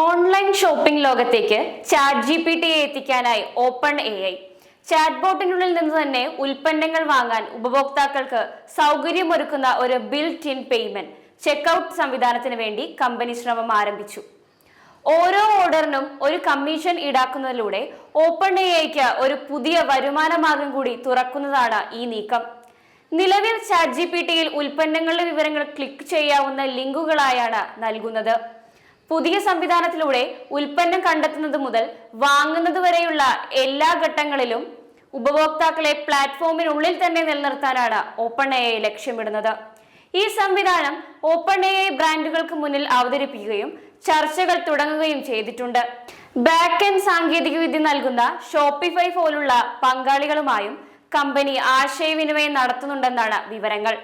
Online shopping ലോകത്തേക്ക് chat G P ടിയെ എത്തിക്കാനായി ഓപ്പൺ എ ഐ. ചാറ്റ് ബോട്ടിനുള്ളിൽ നിന്ന് തന്നെ ഉൽപ്പന്നങ്ങൾ വാങ്ങാൻ ഉപഭോക്താക്കൾക്ക് സൗകര്യമൊരുക്കുന്ന ഒരു ബിൽറ്റ് ഇൻ പേയ്മെന്റ് ചെക്കൗട്ട് സംവിധാനത്തിന് വേണ്ടി കമ്പനി ശ്രമം ആരംഭിച്ചു. ഓരോ ഓർഡറിനും ഒരു കമ്മീഷൻ ഈടാക്കുന്നതിലൂടെ ഓപ്പൺ എ ഐക്ക് ഒരു പുതിയ വരുമാന മാർഗം കൂടി തുറക്കുന്നതാണ് ഈ നീക്കം. നിലവിൽ ചാറ്റ് ജി പി ടിയിൽ ഉൽപ്പന്നങ്ങളുടെ വിവരങ്ങൾ ക്ലിക്ക് ചെയ്യാവുന്ന ലിങ്കുകളായാണ് നൽകുന്നത്. പുതിയ സംവിധാനത്തിലൂടെ ഉൽപ്പന്നം കണ്ടെത്തുന്നത് മുതൽ വാങ്ങുന്നത് വരെയുള്ള എല്ലാ ഘട്ടങ്ങളിലും ഉപഭോക്താക്കളെ പ്ലാറ്റ്ഫോമിനുള്ളിൽ തന്നെ നിലനിർത്താനാണ് ഓപ്പൺ എ ലക്ഷ്യമിടുന്നത്. ഈ സംവിധാനം ഓപ്പൺ എ ബ്രാൻഡുകൾക്ക് മുന്നിൽ അവതരിപ്പിക്കുകയും ചർച്ചകൾ തുടങ്ങുകയും ചെയ്തിട്ടുണ്ട്. ബാക്ക് എൻഡ് സാങ്കേതികവിദ്യ നൽകുന്ന ഷോപ്പിഫൈ പോലുള്ള പങ്കാളികളുമായും കമ്പനി ആശയവിനിമയം നടത്തുന്നുണ്ടെന്നാണ് വിവരങ്ങൾ.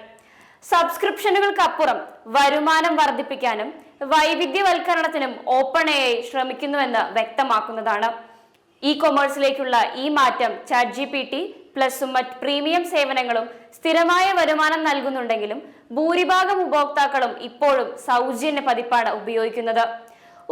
സബ്സ്ക്രിപ്ഷനുകൾക്കപ്പുറം വരുമാനം വർദ്ധിപ്പിക്കാനും വൈവിധ്യവൽക്കരണത്തിനും ഓപ്പൺ എ ശ്രമിക്കുന്നുവെന്ന് വ്യക്തമാക്കുന്നതാണ്. ഇ കൊമേഴ്സിലേക്കുള്ള ഈ മാറ്റം ചാറ്റ് ജി പി ടി പ്ലസും മറ്റ് പ്രീമിയം സേവനങ്ങളും സ്ഥിരമായ വരുമാനം നൽകുന്നുണ്ടെങ്കിലും ഭൂരിഭാഗം ഉപഭോക്താക്കളും ഇപ്പോഴും സൗജന്യ പതിപ്പാണ് ഉപയോഗിക്കുന്നത്.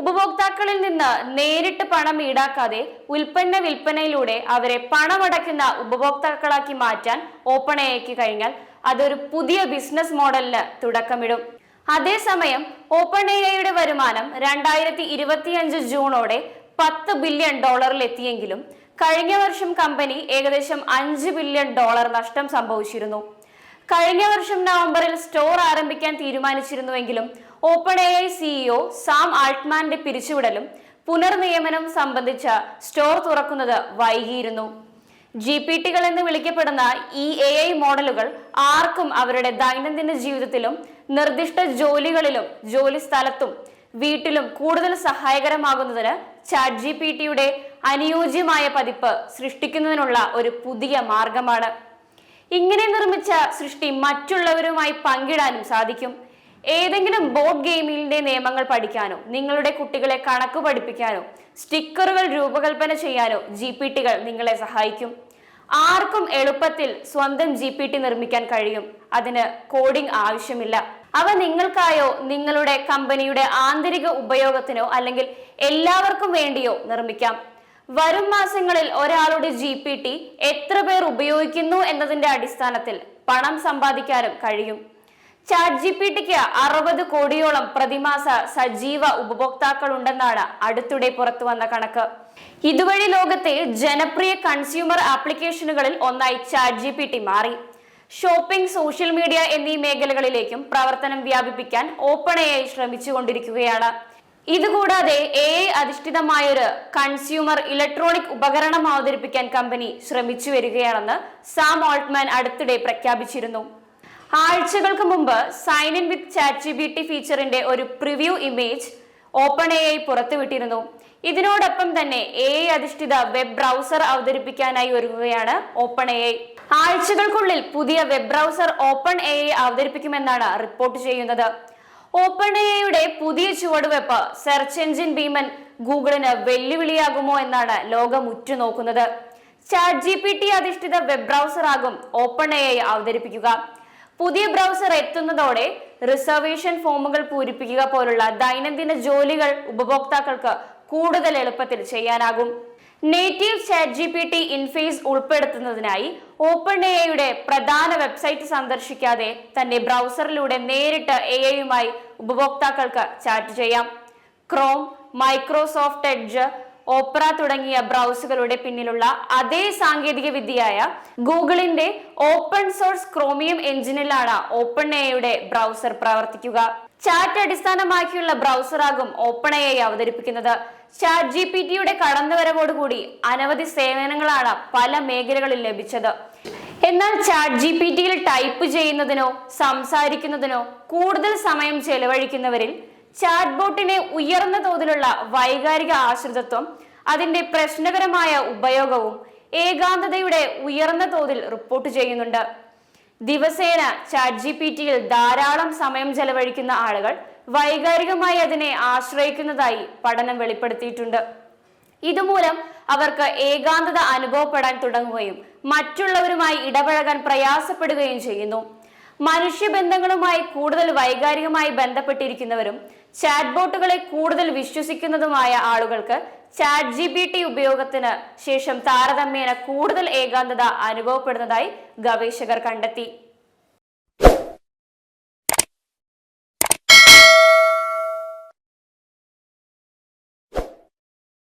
ഉപഭോക്താക്കളിൽ നിന്ന് നേരിട്ട് പണം ഈടാക്കാതെ ഉൽപ്പന്ന വിൽപ്പനയിലൂടെ അവരെ പണമടയ്ക്കുന്ന ഉപഭോക്താക്കളാക്കി മാറ്റാൻ ഓപ്പൺ എക്ക് കഴിഞ്ഞാൽ അതൊരു പുതിയ ബിസിനസ് മോഡലിന് തുടക്കമിടും. അതേസമയം ഓപ്പൺ എയുടെ വരുമാനം രണ്ടായിരത്തി ഇരുപത്തിയഞ്ച് ജൂണോടെ പത്ത് ബില്യൺ ഡോളറിൽ എത്തിയെങ്കിലും കഴിഞ്ഞ വർഷം കമ്പനി ഏകദേശം അഞ്ച് ബില്യൺ ഡോളർ നഷ്ടം സംഭവിച്ചിരുന്നു. കഴിഞ്ഞ വർഷം നവംബറിൽ സ്റ്റോർ ആരംഭിക്കാൻ തീരുമാനിച്ചിരുന്നുവെങ്കിലും Open A I CEO Sam ആൾട്ട്മാന്റെ പിരിച്ചുവിടലും പുനർനിയമനം സംബന്ധിച്ച സ്റ്റോർ തുറക്കുന്നത് വൈകിയിരുന്നു. ജി പി ടികൾ എന്ന് വിളിക്കപ്പെടുന്ന ഈ എ ഐ മോഡലുകൾ ആർക്കും അവരുടെ ദൈനംദിന ജീവിതത്തിലും നിർദ്ദിഷ്ട ജോലികളിലും ജോലി സ്ഥലത്തും വീട്ടിലും കൂടുതൽ സഹായകരമാകുന്നതിന് ചാറ്റ് ജി പി ടിയുടെ അനുയോജ്യമായ പതിപ്പ് സൃഷ്ടിക്കുന്നതിനുള്ള ഒരു പുതിയ മാർഗമാണ്. ഇങ്ങനെ നിർമ്മിച്ച സൃഷ്ടി മറ്റുള്ളവരുമായി പങ്കിടാനും സാധിക്കും. ഏതെങ്കിലും ബോർഡ് ഗെയിമിന്റെ നിയമങ്ങൾ പഠിക്കാനോ നിങ്ങളുടെ കുട്ടികളെ കണക്ക് പഠിപ്പിക്കാനോ സ്റ്റിക്കറുകൾ രൂപകൽപ്പന ചെയ്യാനോ ജി നിങ്ങളെ സഹായിക്കും. ആർക്കും എളുപ്പത്തിൽ സ്വന്തം ജി പി ടി നിർമ്മിക്കാൻ കഴിയും. അതിന് കോഡിംഗ് ആവശ്യമില്ല. അവ നിങ്ങൾക്കായോ നിങ്ങളുടെ കമ്പനിയുടെ ആന്തരിക ഉപയോഗത്തിനോ അല്ലെങ്കിൽ എല്ലാവർക്കും വേണ്ടിയോ നിർമ്മിക്കാം. വരും മാസങ്ങളിൽ ഒരാളുടെ ജി പി ടി എത്ര പേർ ഉപയോഗിക്കുന്നു എന്നതിന്റെ അടിസ്ഥാനത്തിൽ പണം സമ്പാദിക്കാനും കഴിയും. ചാറ്റ് ജി പി ടിക്ക് അറുപത് കോടിയോളം പ്രതിമാസ സജീവ ഉപഭോക്താക്കൾ ഉണ്ടെന്നാണ് അടുത്തിടെ പുറത്തു വന്ന കണക്ക്. ഇതുവഴി ലോകത്തെ ജനപ്രിയ കൺസ്യൂമർ ആപ്ലിക്കേഷനുകളിൽ ഒന്നായി ചാറ്റ് ജി പി ടി മാറി. ഷോപ്പിംഗ് സോഷ്യൽ മീഡിയ എന്നീ മേഖലകളിലേക്കും പ്രവർത്തനം വ്യാപിപ്പിക്കാൻ ഓപ്പൺ എ ഐ ശ്രമിച്ചുകൊണ്ടിരിക്കുകയാണ്. ഇതുകൂടാതെ എ ഐ അധിഷ്ഠിതമായൊരു കൺസ്യൂമർ ഇലക്ട്രോണിക് ഉപകരണം അവതരിപ്പിക്കാൻ കമ്പനി ശ്രമിച്ചു വരികയാണെന്ന് സാം ഓൾട്ട്മാൻ അടുത്തിടെ പ്രഖ്യാപിച്ചിരുന്നു. ആഴ്ചകൾക്ക് മുമ്പ് sign in with Chat G P T ഫീച്ചറിന്റെ ഒരു preview image Open A I പുറത്തുവിട്ടിരുന്നു. ഇതിനോടൊപ്പം തന്നെ എ ഐ അധിഷ്ഠിത വെബ് ബ്രൗസർ അവതരിപ്പിക്കാനായി ഒരുങ്ങുകയാണ് ഓപ്പൺ എ ഐ ആഴ്ചകൾക്കുള്ളിൽ പുതിയ web browser Open A I അവതരിപ്പിക്കുമെന്നാണ് report ചെയ്യുന്നത്. ഓപ്പൺ എ ഐയുടെ പുതിയ ചുവടുവെപ്പ് സെർച്ച് എഞ്ചിൻ ഭീമൻ ഗൂഗിളിന് വെല്ലുവിളിയാകുമോ എന്നാണ് ലോകം ഉറ്റുനോക്കുന്നത്. ചാറ്റ് ജി പി ടി അധിഷ്ഠിത വെബ് ബ്രൗസർ ആകും ഓപ്പൺ എ ഐ അവതരിപ്പിക്കുക. പുതിയ ബ്രൗസർ എത്തുന്നതോടെ റിസർവേഷൻ ഫോമുകൾ പൂരിപ്പിക്കുക പോലുള്ള ദൈനംദിന ജോലികൾ ഉപഭോക്താക്കൾക്ക് കൂടുതൽ എളുപ്പത്തിൽ ചെയ്യാനാകും. Native Chat G P T interface ഉൾപ്പെടുത്തുന്നതിനായി open A ഐയുടെ പ്രധാന വെബ്സൈറ്റ് സന്ദർശിക്കാതെ തന്നെ ബ്രൗസറിലൂടെ നേരിട്ട് എ ഐയുമായി ഉപഭോക്താക്കൾക്ക് ചാറ്റ് ചെയ്യാം. ക്രോം മൈക്രോസോഫ്റ്റ് എഡ്ജ് ഓപ്പറ തുടങ്ങിയ ബ്രൗസുകളുടെ പിന്നിലുള്ള അതേ സാങ്കേതിക വിദ്യയായ ഗൂഗിളിന്റെ ഓപ്പൺ സോഴ്സ് ക്രോമിയം എഞ്ചിനിലാണ് ഓപ്പൺ എയുടെ ബ്രൗസർ പ്രവർത്തിക്കുക. ചാറ്റ് അടിസ്ഥാനമാക്കിയുള്ള ബ്രൗസറാകും ഓപ്പൺ എ അവതരിപ്പിക്കുന്നത്. ചാറ്റ് ജി പി ടിയുടെ കടന്നുവരവോടുകൂടി അനവധി സേവനങ്ങളാണ് പല മേഖലകളിൽ ലഭിച്ചത്. എന്നാൽ ചാറ്റ് ജി പി ടിയിൽ ടൈപ്പ് ചെയ്യുന്നതിനോ സംസാരിക്കുന്നതിനോ കൂടുതൽ സമയം ചെലവഴിക്കുന്നവരിൽ ചാറ്റ് ബോട്ടിനെ ഉയർന്ന തോതിലുള്ള വൈകാരിക ആശ്രിതത്വം അതിന്റെ പ്രശ്നകരമായ ഉപയോഗവും ഏകാന്തതയുടെ ഉയർന്ന തോതിൽ റിപ്പോർട്ട് ചെയ്യുന്നുണ്ട്. ദിവസേന ചാറ്റ് ജി പി ടിയിൽ ധാരാളം സമയം ചെലവഴിക്കുന്ന ആളുകൾ വൈകാരികമായി അതിനെ ആശ്രയിക്കുന്നതായി പഠനം വെളിപ്പെടുത്തിയിട്ടുണ്ട്. ഇതുമൂലം അവർക്ക് ഏകാന്തത അനുഭവപ്പെടാൻ തുടങ്ങുകയും മറ്റുള്ളവരുമായി ഇടപഴകാൻ പ്രയാസപ്പെടുകയും ചെയ്യുന്നു. മനുഷ്യബന്ധങ്ങളുമായി കൂടുതൽ വൈകാരികമായി ബന്ധപ്പെട്ടിരിക്കുന്നവരും ചാറ്റ്ബോട്ടുകളെ കൂടുതൽ വിശ്വസിക്കുന്നതുമായ ആളുകൾക്ക് ചാറ്റ് ജി പി ടി ഉപയോഗത്തിന് ശേഷം താരതമ്യേന കൂടുതൽ ഏകാന്തത അനുഭവപ്പെടുന്നതായി ഗവേഷകർ കണ്ടെത്തി.